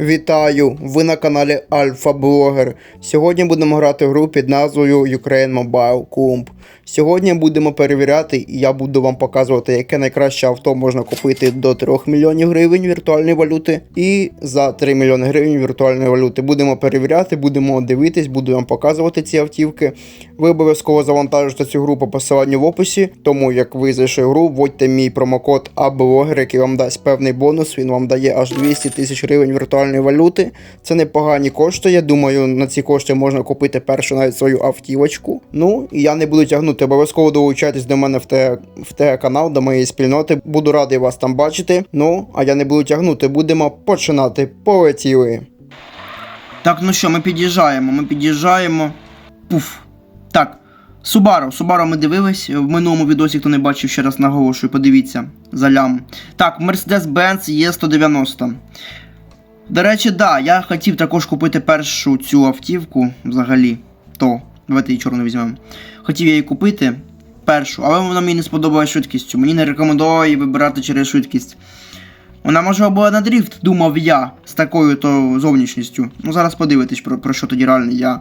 Вітаю! Ви на каналі Альфа Блогер. Сьогодні будемо грати гру під назвою Ukraine Mobile Club. Сьогодні будемо перевіряти, і я буду вам показувати, яке найкраще авто можна купити до 3 мільйонів гривень віртуальної валюти і за 3 мільйони гривень віртуальної валюти. Будемо перевіряти, будемо дивитись, буду вам показувати ці автівки. Ви обов'язково завантажите цю гру по посиланню в описі, тому як ви зайшли гру, вводьте мій промокод АБЛОГЕР, який вам дасть певний бонус. Він вам дає аж 200 тисяч гривень віртуальної валюти. Це непогані кошти. Я думаю, на ці кошти можна купити першу навіть свою автівочку. Ну і я не буду тягнути. Обов'язково долучайтесь до мене в те канал, до моєї спільноти. Буду радий вас там бачити. Ну а я не буду тягнути. Будемо починати. Полетіли. Так, ну що, ми під'їжджаємо. Ми під'їжджаємо. Пуф. Так. Субару, Субару ми дивились. В минулому відосі, хто не бачив, ще раз наголошую, подивіться за лям. Так, Mercedes-Benz є 190. До речі, да, я хотів також купити першу цю автівку взагалі. То, давайте її чорну візьмемо. Хотів я її купити першу, але вона мені не сподобалась швидкістю. Мені не рекомендували її вибирати через швидкість. Вона може була на дріфт, думав я, з такою то зовнішністю. Ну зараз подивитись, про, про що тоді реально я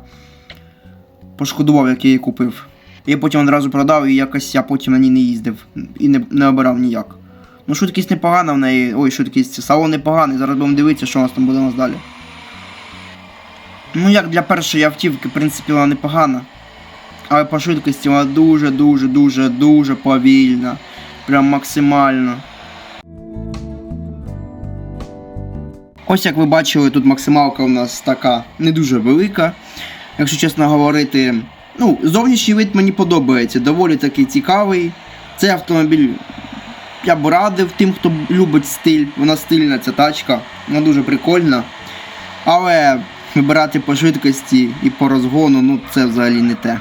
пошкодував, як я її купив. Я потім одразу продав і якось я потім на ній не їздив і не, не обирав ніяк. Ну, швидкість непогана в неї. Ой, швидкість, салон непоганий, зараз будемо дивитися, що у нас там буде у нас далі. Ну, як для першої автівки, в принципі, вона непогана. Але по швидкості вона дуже-дуже дуже дуже повільна. Прям максимально. Ось як ви бачили, тут максималка у нас така не дуже велика. Якщо чесно говорити, ну, зовнішній вид мені подобається, доволі такий цікавий. Цей автомобіль я б радив тим, хто любить стиль. Вона стильна ця тачка, вона дуже прикольна. Але вибирати по швидкості і по розгону, ну це взагалі не те.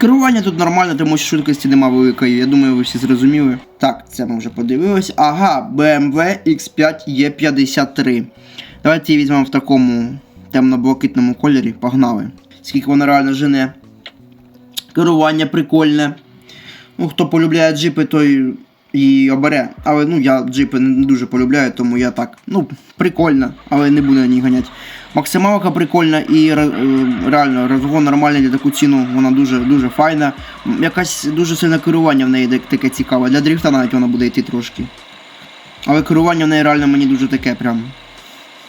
Керування тут нормально, тому що швидкості нема великої. Я думаю, ви всі зрозуміли. Так, це ми вже подивилися. Ага, BMW X5 E53. Давайте її візьмемо в такому темно-блакитному кольорі. Погнали. Скільки вона реально жене. Керування прикольне. Ну, хто полюбляє джипи, той і обере. Але ну я джипи не дуже полюбляю, тому я так. Ну, прикольно, але не буду на ній ганяти. Максималка прикольна і е, реально розгон нормальний для таку ціну, вона дуже дуже файна. Якась дуже сильне керування в неї таке цікаве. Для дрифта навіть вона буде йти трошки. Але керування в неї реально мені дуже таке прям.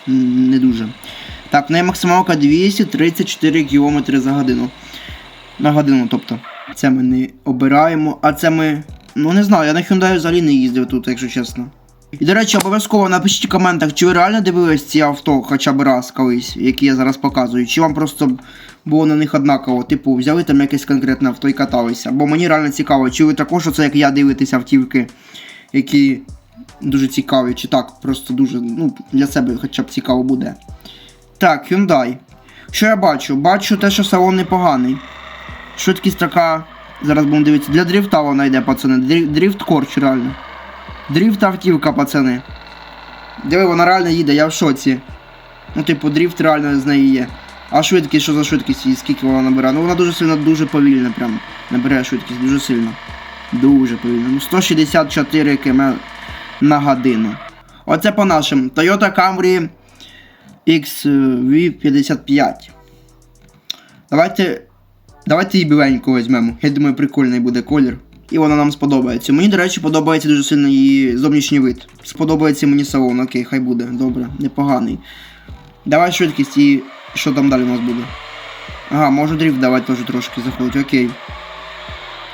Не дуже. Так, в неї максималка 234 км за годину. На годину, тобто. Це ми не обираємо, а це ми. Ну не знаю, я на Hyundai взагалі не їздив тут, якщо чесно. І до речі, обов'язково напишіть в коментах, чи ви реально дивились ці авто хоча б раз колись, які я зараз показую, чи вам просто було на них однаково, типу, взяли там якесь конкретне авто і каталися. Бо мені реально цікаво, чи ви також оце, як я дивитесь автівки, які дуже цікаві, чи так, просто дуже, ну, для себе хоча б цікаво буде. Так, Hyundai. Що я бачу? Бачу те, що салон непоганий. Швидкість така. Зараз будемо дивитися. Для дрифта вона йде, пацани. Дрифт корч, реально. Дрифт автівка, пацани. Диви, вона реально їде, я в шоці. Ну, типу, дрифт реально з неї є. А швидкість, що за швидкість і скільки вона набирає? Ну вона дуже сильно, дуже повільна прям. Набирає швидкість, дуже сильно. Дуже повільно. Ну 164 км на годину. Оце по нашим. Toyota Camry XV55. Давайте. Давайте її біленьку візьмемо. Я думаю, прикольний буде колір. І вона нам сподобається. Мені, до речі, подобається дуже сильно її зовнішній вид. Сподобається мені салон, окей, хай буде. Добре, непоганий. Давай швидкість і що там далі у нас буде? Ага, можу дріфт давати теж трошки заходить, окей.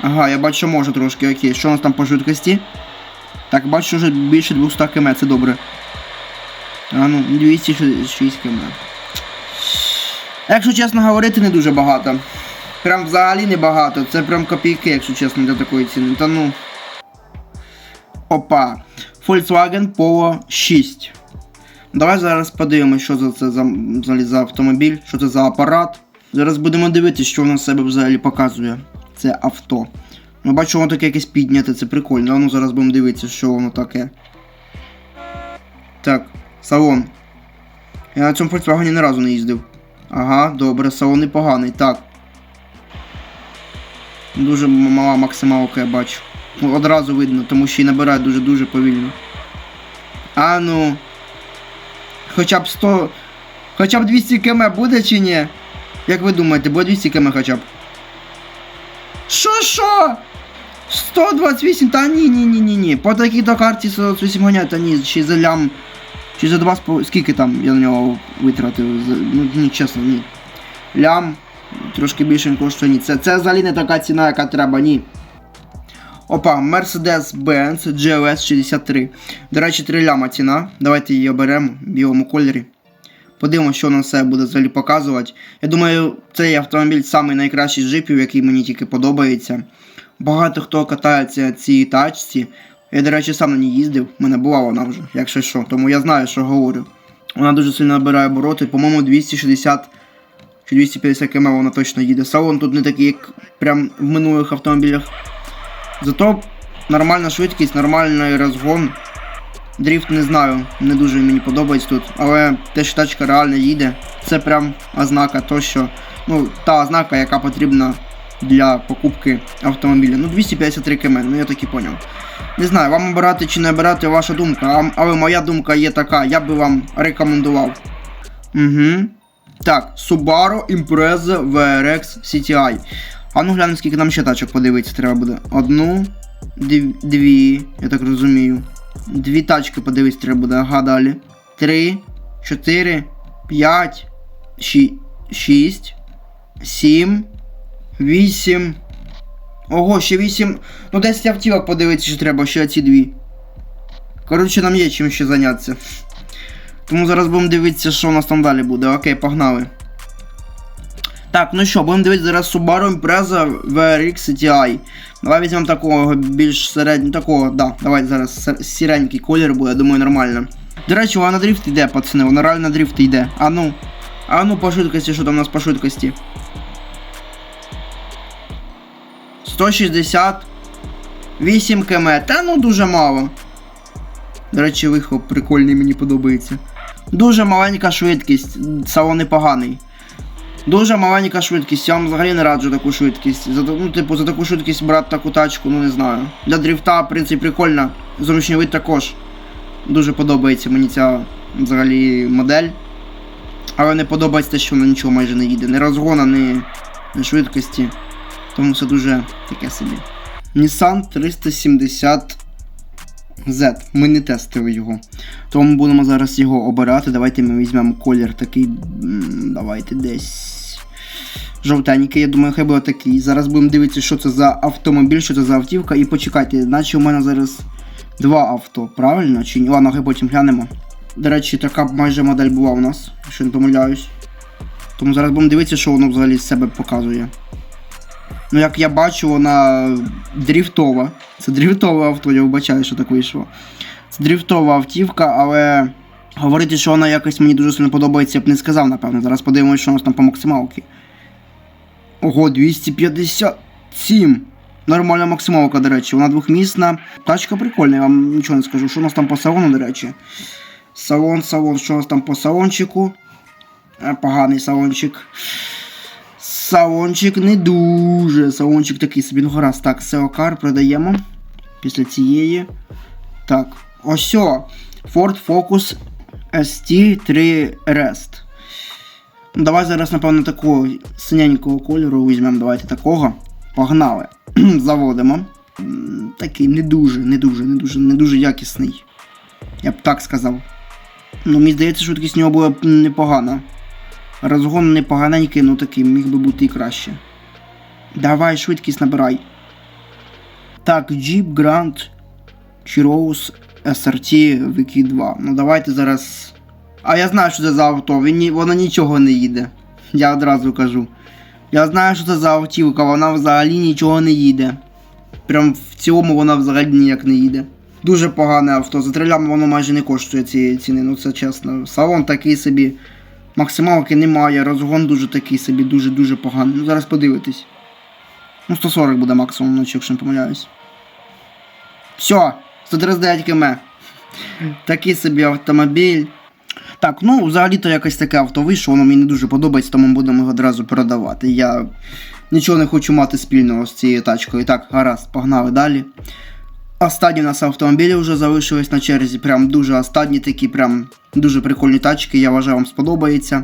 Ага, я бачу, що можу трошки, окей. Що у нас там по швидкості? Так, бачу, що вже більше 200 км, це добре. А ну, 206 км. Якщо чесно говорити, не дуже багато. Прям взагалі не багато. Це прям копійки, якщо чесно, для такої ціни. Та ну. Опа. Volkswagen Polo 6. Давай зараз подивимось, що за це за, за автомобіль, що це за апарат. Зараз будемо дивитися, що воно себе взагалі показує. Це авто. Ну, бачу, воно таке якесь підняте, це прикольно. Ну зараз будемо дивитися, що воно таке. Так, салон. Я на цьому Volkswagen ні разу не їздив. Ага, добре, салон непоганий. Так. Дуже мала максималка, я бачу. Ну, Одразу видно, тому що і набирає дуже-дуже повільно. А ну. хоча б 100. Хоча б 200 км буде чи ні? Як ви думаєте, буде 200 км хоча б? Що що? 128, та ні, ні, ні, ні, ні. По такій то карті 128 ганять, та ні, чи за лям. Чи за два з пол- Скільки там я на нього витратив? Ну ні, чесно, ні. Лям. Трошки більше не коштує ні. Це, це взагалі не така ціна, яка треба, ні. Опа, Mercedes-Benz GLS 63. До речі, 3 ляма ціна. Давайте її оберемо в білому кольорі. Подивимося, що нам все буде взагалі показувати. Я думаю, цей автомобіль самий найкращий з джипів, який мені тільки подобається. Багато хто катається цій тачці. Я, до речі, сам на ній їздив, в мене була вона вже, якщо що, тому я знаю, що говорю. Вона дуже сильно набирає обороти, по-моєму, 260 чи 250 км вона точно їде. Салон тут не такий, як прям в минулих автомобілях. Зато нормальна швидкість, нормальний розгон. Дріфт не знаю, не дуже мені подобається тут. Але те, що тачка реально їде, це прям ознака то, що. Ну, та ознака, яка потрібна для покупки автомобіля. Ну, 253 км, ну я так і поняв. Не знаю, вам обирати чи не обирати ваша думка, але моя думка є така, я би вам рекомендував. Угу. Так, Subaru Impreza VRX CTI. А ну глянемо, скільки нам ще тачок подивитися треба буде. Одну, дві, я так розумію. Дві тачки подивитися треба буде, ага, далі. Три, чотири, п'ять, ші- шість, сім, вісім. Ого, ще вісім. Ну 10 автівок подивитися, що треба, ще ці дві. Коротше, нам є чим ще зайнятися. Тому зараз будемо дивитися, що у нас там далі буде. Окей, погнали. Так, ну що, будемо дивитися зараз Subaru Impreza VRX CTI. Давай візьмемо такого більш середнього, такого, да, давай зараз сіренький колір буде, я думаю, нормально. До речі, вона на дрифт йде, пацани, вона реально на дрифт йде. А ну. А ну по швидкості, що там у нас по швидкості? 168 км. Та ну дуже мало. До речі, вихлоп прикольний, мені подобається. Дуже маленька швидкість, салон непоганий. Дуже маленька швидкість, я вам взагалі не раджу таку швидкість. За, ну, типу, за таку швидкість брати таку тачку, ну не знаю. Для дрифта, в принципі, прикольно. Зручний вид також. Дуже подобається мені ця взагалі модель. Але не подобається те, що вона нічого майже не їде. Ні розгона, ні, ні швидкості. Тому все дуже таке собі. Nissan 370 Z. Ми не тестили його. Тому будемо зараз його обирати. Давайте ми візьмемо колір такий. Давайте десь. Жовтенький, я думаю, хай буде такий. Зараз будемо дивитися, що це за автомобіль, що це за автівка. І почекайте, наче у мене зараз два авто, правильно? Чи ні? Ладно, хай потім глянемо. До речі, така майже модель була у нас, якщо не помиляюсь. Тому зараз будемо дивитися, що воно взагалі з себе показує. Ну, як я бачу, вона дріфтова. Це дріфтове авто, я вбачаю, що так вийшло. Це дріфтова автівка, але говорити, що вона якось мені дуже сильно подобається, я б не сказав, напевно. Зараз подивимося, що у нас там по максималці. Ого, 257. Нормальна максималка, до речі, вона двохмісна. Тачка прикольна, я вам нічого не скажу. Що у нас там по салону, до речі? Салон, салон, що у нас там по салончику? Е, Поганий салончик. Салончик не дуже. Салончик такий собі, ну гаразд. Так, Сеокар продаємо. Після цієї. Так. Ось. Ford Focus ST3 Rest. Ну, Давай зараз, напевно, такого синенького кольору візьмемо. Давайте такого. Погнали. Заводимо. Такий не дуже, не дуже, не дуже, не дуже якісний. Я б так сказав. Ну, мені здається, швидкість нього була б непогана. Розгон непоганенький, ну такий міг би бути і краще. Давай, швидкість набирай. Так, Jeep Grand Cherokee SRT VK2. Ну давайте зараз. А я знаю, що це за авто, він воно нічого не їде. Я одразу кажу. Я знаю, що це за автівка, вона взагалі нічого не їде. Прям в цілому вона взагалі ніяк не їде. Дуже погане авто. За трилями воно майже не коштує цієї ціни, ну це чесно. Салон такий собі. Максималки немає, розгон дуже такий собі, дуже-дуже поганий. Ну зараз подивитись. Ну 140 буде максимум, ну, якщо не помиляюсь. Все, 139 км. Такий собі автомобіль. Так, ну взагалі-то якось таке авто вийшло, воно мені не дуже подобається, тому будемо його одразу продавати. Я нічого не хочу мати спільного з цією тачкою. Так, гаразд, погнали далі. Останні у нас автомобілі вже залишились на черзі. Прям дуже останні такі, прям дуже прикольні тачки. Я вважаю, вам сподобається.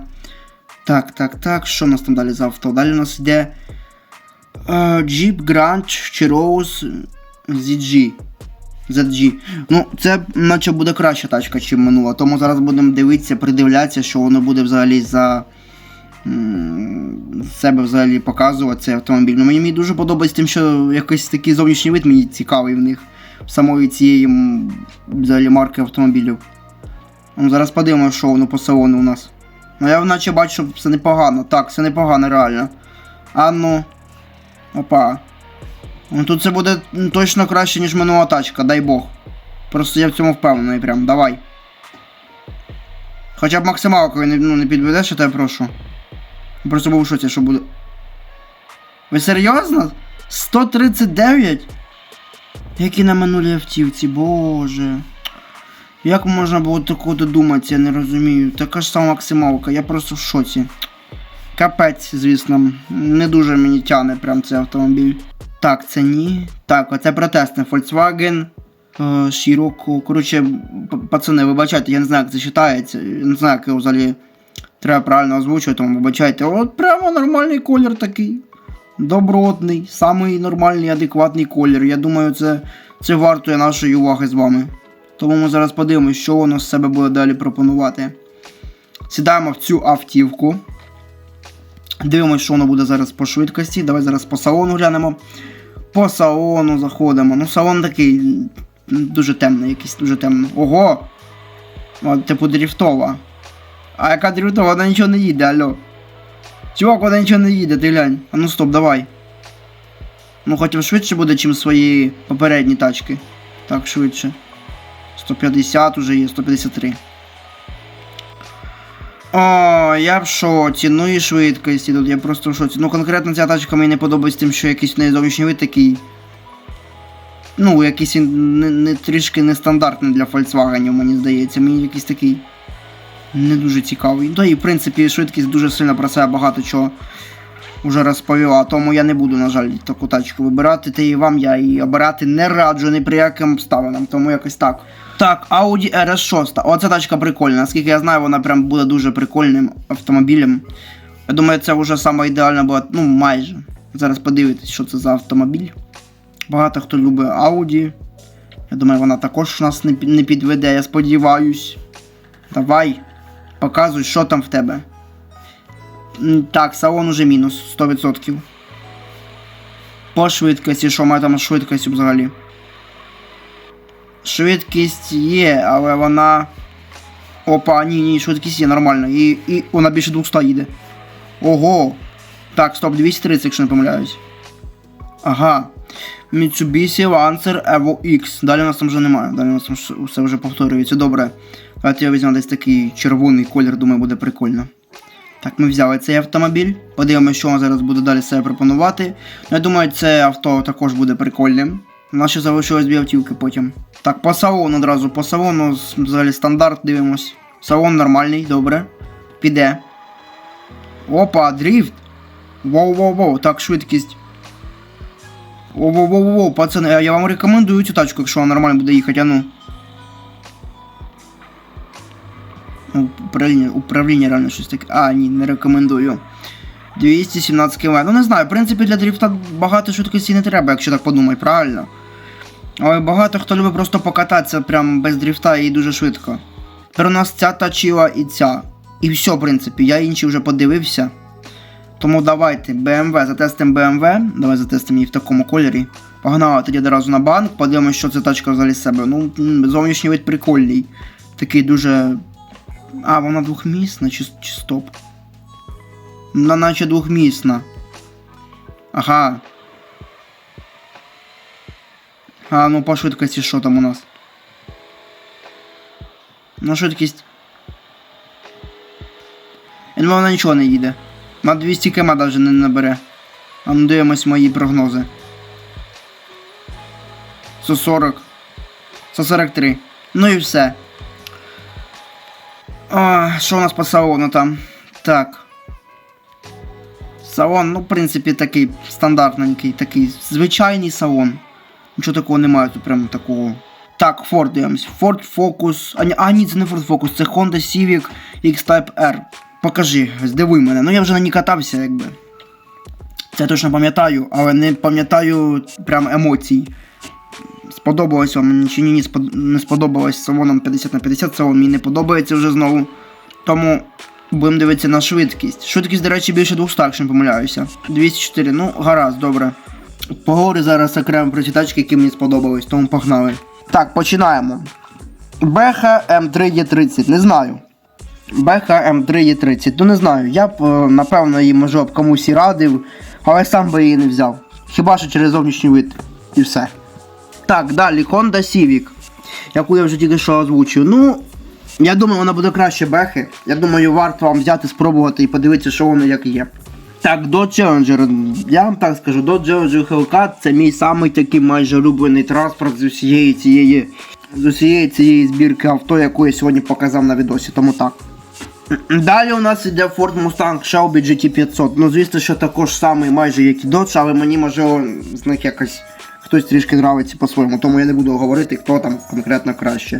Так, так, так. Що у нас там далі за авто? Далі у нас йде е, Jeep Grand Cherokee ZG. ZG. Ну, це наче буде краща тачка, ніж минула. Тому зараз будемо дивитися, придивлятися, що воно буде взагалі за себе взагалі показувати цей автомобіль. Ну, мені, мені дуже подобається тим, що якийсь такий зовнішній вид мені цікавий в них. Самої цієї взагалі марки автомобілів. Ну, зараз подивимося, що воно по салону у нас. Ну я наче бачу, що все непогано. Так, все непогано, реально. А ну. Опа. Ну тут це буде точно краще, ніж минула тачка, дай Бог. Просто я в цьому впевнений прям, давай. Хоча б максималкою не, ну, не підведеш, я тебе прошу. Просто був в шоці, що буде. Ви серйозно? 139? Які на минулій автівці, боже. Як можна було такого додуматися, я не розумію. Така ж сама максималка, я просто в шоці. Капець, звісно, не дуже мені тяне прям цей автомобіль. Так, це ні. Так, оце протестне Volkswagen. Е, Scirocco. Коротше, пацани, вибачайте, я не знаю, як це читається. Я не знаю, як його взагалі треба правильно озвучувати, тому вибачайте. От прямо нормальний колір такий. Добротний, самий нормальний, адекватний колір. Я думаю, це, це вартує нашої уваги з вами. Тому ми зараз подивимось, що воно з себе буде далі пропонувати. Сідаємо в цю автівку. Дивимось, що воно буде зараз по швидкості. Давай зараз по салону глянемо. По салону заходимо. Ну, салон такий дуже темний, якийсь дуже темний. Ого! От, типу дріфтова. А яка дріфтова, вона нічого не їде, алло. Чувак, вона нічого не їде, ти глянь. А ну стоп, давай. Ну, хоча швидше буде, ніж свої попередні тачки. Так, швидше. 150 уже є, 153. О, я в шоці, ну і швидкості тут, я просто в шоці. Ну конкретно ця тачка мені не подобається тим, що якийсь в неї зовнішній вид такий. Ну, якийсь він не, не трішки нестандартний для Volkswagen, мені здається. Мені якийсь такий не дуже цікавий. Та і в принципі швидкість дуже сильно про себе багато чого вже розповіла, тому я не буду, на жаль, таку тачку вибирати. Та і вам я її обирати не раджу ні при яким обставинам, тому якось так. Так, Audi RS6. Оця тачка прикольна. Наскільки я знаю, вона прям буде дуже прикольним автомобілем. Я думаю, це вже саме ідеальна була, ну майже. Зараз подивитесь, що це за автомобіль. Багато хто любить Audi. Я думаю, вона також нас не, не підведе, я сподіваюсь. Давай, показуй, що там в тебе. Так, салон уже мінус 100%. По швидкості, що має там з швидкістю взагалі? Швидкість є, але вона. Опа, ні, ні, швидкість є нормально. І, і вона більше 200 їде. Ого! Так, стоп, 230, якщо не помиляюсь. Ага. Mitsubishi Lancer Evo X. Далі у нас там вже немає. Далі у нас там все вже повторюється. Добре. Давайте я візьму десь такий червоний колір, думаю, буде прикольно. Так, ми взяли цей автомобіль. Подивимося, що він зараз буде далі себе пропонувати. Ну, я думаю, це авто також буде прикольним. У нас ще залишилось дві автівки потім. Так, по салону одразу. По салону взагалі стандарт дивимось. Салон нормальний, добре. Піде. Опа, дріфт. Воу-воу-воу, так, швидкість. Воу-воу-воу, пацани, я вам рекомендую цю тачку, якщо вона нормально буде їхати, а ну. Ну, Управління, управління реально щось таке. А, ні, не рекомендую. 217 км. Ну не знаю, в принципі для дріфта багато швидкості не треба, якщо так подумати, правильно? Але багато хто любить просто покататися прям без дріфта і дуже швидко. Тепер у нас ця тачила і ця. І все, в принципі, я інші вже подивився. Тому давайте, BMW, затестимо BMW. Давай затестимо її в такому кольорі. Погнали тоді одразу на банк, подивимося, що ця тачка взагалі з себе. Ну, зовнішній вид прикольний. Такий дуже. А, вона двохмісна чи, чи стоп? Вона наче двохмісна. Ага. А, ну по швидкості що там у нас? Ну, швидкість. Думаю, вона нічого не їде. На 200 км навіть не набере. А ну дивимось мої прогнози. 140. 143. Ну і все. А, що у нас по салону там? Так. Салон, ну, в принципі, такий стандартненький, такий звичайний салон. Нічого такого немає, тут прям такого. Так, Ford дивимось. Ford Focus. А, а ні, це не Ford Focus, це Honda Civic X-Type R. Покажи, здивуй мене. Ну я вже на ній катався, якби. Це точно пам'ятаю, але не пам'ятаю прям емоцій. Сподобалось вам чи ні, ні не сподобалось салоном 50 на 50, салон мені не подобається вже знову. Тому будемо дивитися на швидкість. Швидкість, до речі, більше 200, якщо не помиляюся. 204, ну гаразд, добре. Поговорю зараз окремо про ці тачки, які мені сподобались, тому погнали. Так, починаємо. Беха М3Е30, не знаю. Беха М3Е30, ну не знаю. Я б, е, напевно, її можу б комусь і радив, але сам би її не взяв. Хіба що через зовнішній вид. І все. Так, далі Honda Civic, яку я вже тільки що озвучив. Ну, я думаю, вона буде краще бехи. Я думаю, варто вам взяти, спробувати і подивитися, що воно як є. Так, Dodge Challenger. Я вам так скажу, Dodge Challenger Hellcat це мій самий такий майже улюблений транспорт з усієї цієї з усієї цієї збірки авто, яку я сьогодні показав на відосі, тому так. Далі у нас іде Ford Mustang Shelby GT500. Ну, звісно, що також самий майже як і Dodge, але мені можливо з них якось хтось трішки нравиться по-своєму, тому я не буду говорити, хто там конкретно краще.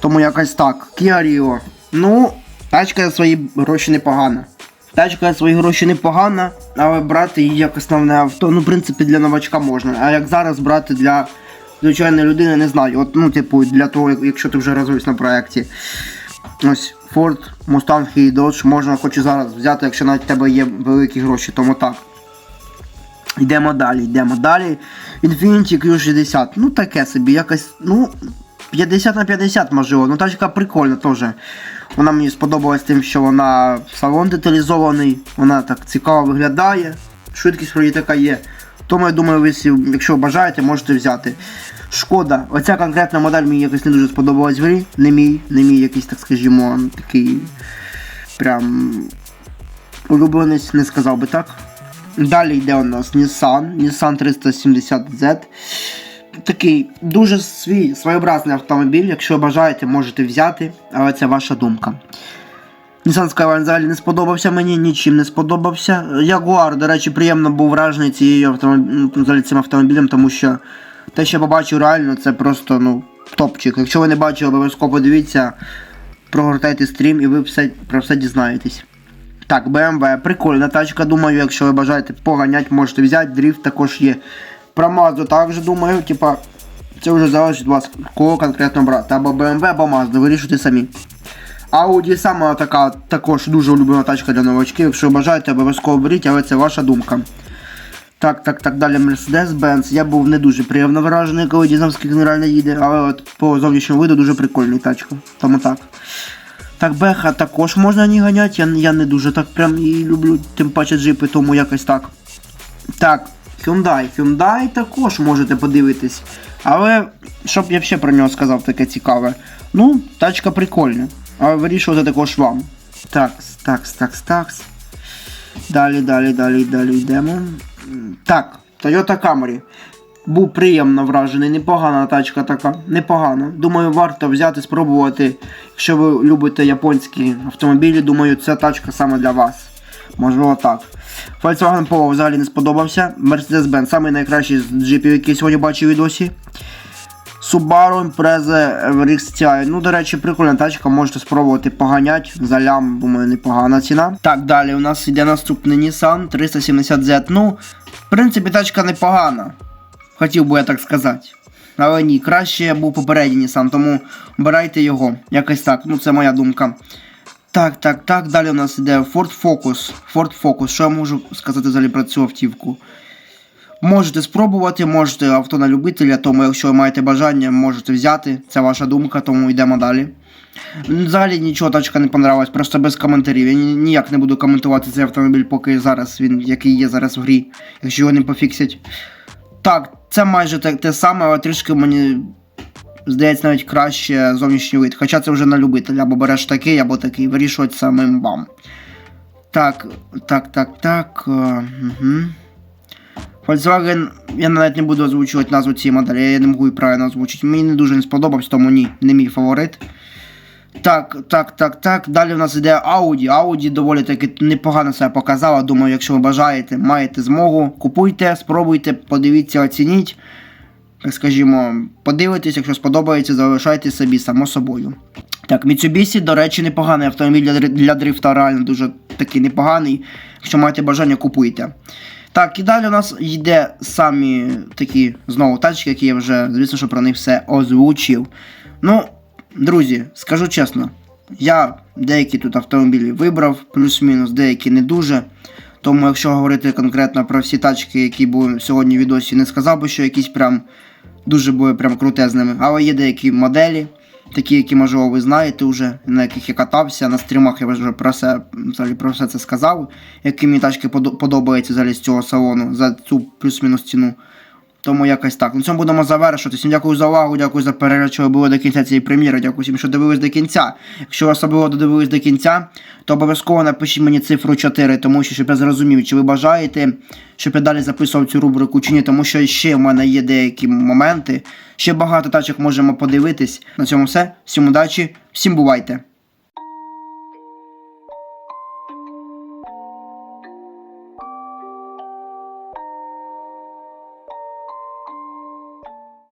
Тому якось так. Kia Rio. Ну, тачка за свої гроші непогана. Тачка за свої гроші непогана, але брати її як основне авто, ну, в принципі, для новачка можна. А як зараз брати для звичайної людини, не знаю. От, ну, типу, для того, якщо ти вже розвився на проєкті. Ось Ford, Mustang і Dodge можна хоч і зараз взяти, якщо навіть в тебе є великі гроші, тому так. Йдемо далі, йдемо далі. Infiniti Q60. Ну таке собі, якось, ну, 50 на 50 можливо. Ну тачка прикольна теж. Вона мені сподобалась тим, що вона салон деталізований, вона так цікаво виглядає, швидкість вроді така є. Тому я думаю, ви, якщо бажаєте, можете взяти. Шкода, оця конкретна модель мені якось не дуже сподобалась в грі. Не мій, не мій якийсь, так скажімо, такий прям улюбленець, не сказав би так. Далі йде у нас Nissan, Nissan 370Z. Такий дуже свій своєобразний автомобіль. Якщо бажаєте, можете взяти, але це ваша думка. Nissan Skyline взагалі не сподобався мені, нічим не сподобався. Jaguar, до речі, приємно був вражений цією автомобілем, цим автомобілем, тому що те, що я побачив реально, це просто ну, топчик. Якщо ви не бачили, обов'язково подивіться, прогортайте стрім і ви все, про все дізнаєтесь. Так, BMW, прикольна тачка, думаю, якщо ви бажаєте поганять, можете взяти, дріфт також є. Про Mazda також думаю, типа, це вже залежить від вас, кого конкретно брати. Або BMW, або Mazda, вирішуйте самі. Audi сама така також дуже улюблена тачка для новачків. Якщо бажаєте, обов'язково беріть, але це ваша думка. Так, так, так, далі Mercedes-Benz. Я був не дуже приємно вражений, коли дізнався, він їде, але от по зовнішньому виду дуже прикольний тачка. Тому так. Так, Беха також можна не ганяти, я, я не дуже так прям і люблю, тим паче джипи, тому якось так. Так, Hyundai. Hyundai також можете подивитись. Але щоб я ще про нього сказав таке цікаве. Ну, тачка прикольна. Але вирішувати також вам. Такс, такс, такс, такс. Далі, далі, далі, далі йдемо. Так, Toyota Camry. Був приємно вражений, непогана тачка така, непогана. Думаю, варто взяти, спробувати. Якщо ви любите японські автомобілі, думаю, ця тачка саме для вас. Можливо так. Volkswagen Polo взагалі не сподобався. Mercedes-Benz найкращий з джипів, який сьогодні бачив відосі. Subaru Impreza RX TI. Ну, до речі, прикольна тачка, можете спробувати поганять. За лям, думаю, непогана ціна. Так, далі у нас йде наступний Nissan 370Z. Ну, в принципі, тачка непогана. Хотів би я так сказати. Але ні, краще був попередній Nissan, тому обирайте його. Якось так. Ну, це моя думка. Так, так, так. Далі у нас іде Ford Focus. Ford Focus. Що я можу сказати взагалі про цю автівку? Можете спробувати, можете авто на любителя, тому якщо ви маєте бажання, можете взяти. Це ваша думка, тому йдемо далі. Взагалі нічого тачка не понравилась, просто без коментарів. Я ні- ніяк не буду коментувати цей автомобіль, поки зараз він, який є зараз в грі, якщо його не пофіксять. Так, це майже те, те саме, але трішки мені здається навіть краще зовнішній вид. Хоча це вже на любителя, або береш такий, або такий. Вирішувати самим вам. Так, так, так, так. Угу. Volkswagen, я навіть не буду озвучувати назву цієї моделі, я не можу її правильно озвучити. Мені не дуже не сподобався, тому ні, не мій фаворит. Так, так, так, так. Далі в нас іде Audi. Audi доволі таки непогано себе показала. Думаю, якщо ви бажаєте, маєте змогу, купуйте, спробуйте, подивіться, оцініть. так скажімо, подивитесь, якщо сподобається, залишайте собі само собою. Так, Mitsubishi, до речі, непоганий автомобіль для, для дрифта, реально дуже такий непоганий. Якщо маєте бажання, купуйте. Так, і далі у нас йде самі такі знову тачки, які я вже, звісно, що про них все озвучив. Ну, друзі, скажу чесно, я деякі тут автомобілі вибрав, плюс-мінус, деякі не дуже. Тому, якщо говорити конкретно про всі тачки, які були сьогодні в відосі, не сказав би, що якісь прям дуже були прям крутезними. Але є деякі моделі, такі, які, можливо, ви знаєте вже, на яких я катався. На стрімах я вже про все, взагалі, про все це сказав, які мені тачки подо- подобаються взагалі з цього салону за цю плюс-мінус ціну. Тому якось так. На цьому будемо завершувати. Всім дякую за увагу, дякую за перегляд, що ви були до кінця цієї прем'єри. Дякую всім, що дивились до кінця. Якщо особливо додивились до кінця, то обов'язково напишіть мені цифру 4, тому що щоб я зрозумів, чи ви бажаєте, щоб я далі записував цю рубрику чи ні, тому що ще в мене є деякі моменти. Ще багато тачок можемо подивитись. На цьому все. Всім удачі, всім бувайте!